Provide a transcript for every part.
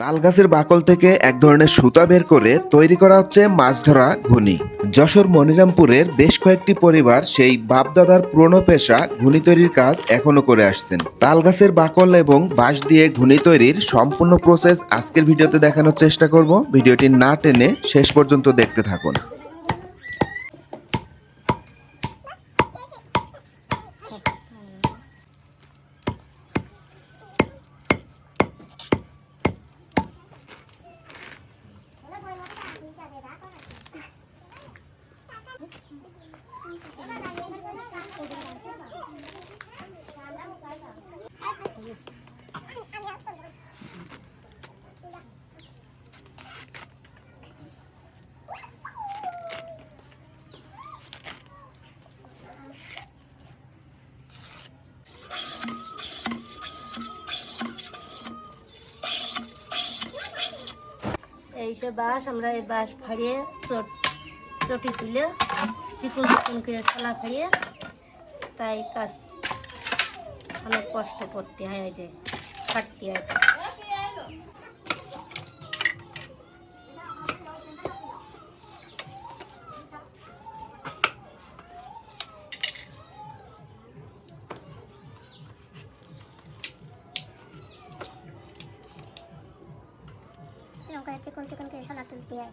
তাল গাছের বাকল থেকে এক ধরনের সুতা বের করে তৈরি করা হচ্ছে মাছ ধরা ঘুনি। যশোর মনিরামপুরের বেশ কয়েকটি পরিবার সেই বাপদাদার পুরনো পেশা ঘুনি তৈরির কাজ এখনও করে আসছেন। তাল গাছের বাকল এবং বাঁশ দিয়ে ঘুনি তৈরির সম্পূর্ণ প্রসেস আজকের ভিডিওতে দেখানোর চেষ্টা করব। ভিডিওটি না টেনে শেষ পর্যন্ত দেখতে থাকুন। এইসব বাঁশ আমরা এই বাঁশ ফাড়িয়ে চট চটি তুলে চিকন চিকন করে ছলা ফাড়িয়ে তাই কাজ অনেক কষ্ট করতে হয় যে, ফাটতে হয়। করে চিকন চিকন করে সোনা তুলতে হয়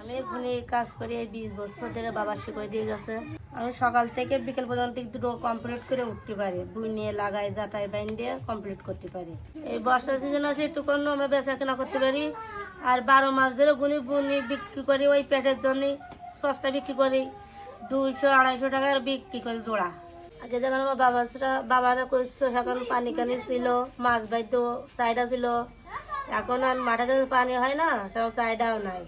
আমি এখানে কাজ করি এই বিশ বছর ধরে বাবা শিখিয়ে দিয়ে গেছে। আমি সকাল থেকে বিকেল পর্যন্ত দুটো কমপ্লিট করে উঠতে পারি। বুই নিয়ে লাগাই যাতাই বাইন দিয়ে কমপ্লিট করতে পারি। এই বর্ষা সিজন আছে একটু কম আমরা বেচা কেনা করতে পারি। আর বারো মাস ধরে গুনি বুনি বিক্রি করি, ওই পেটের জন্য সস্তা বিক্রি করি। দুইশো, আড়াইশো টাকার বিক্রি করি জোড়া। আগে যেমন আমার বাবারা বাবারা করছে এখন পানি কানি ছিল, মাছ বাইতো চাহিদা ছিল। এখন আর মাঠে যদি পানি হয় না সব চাহিদাও নাই।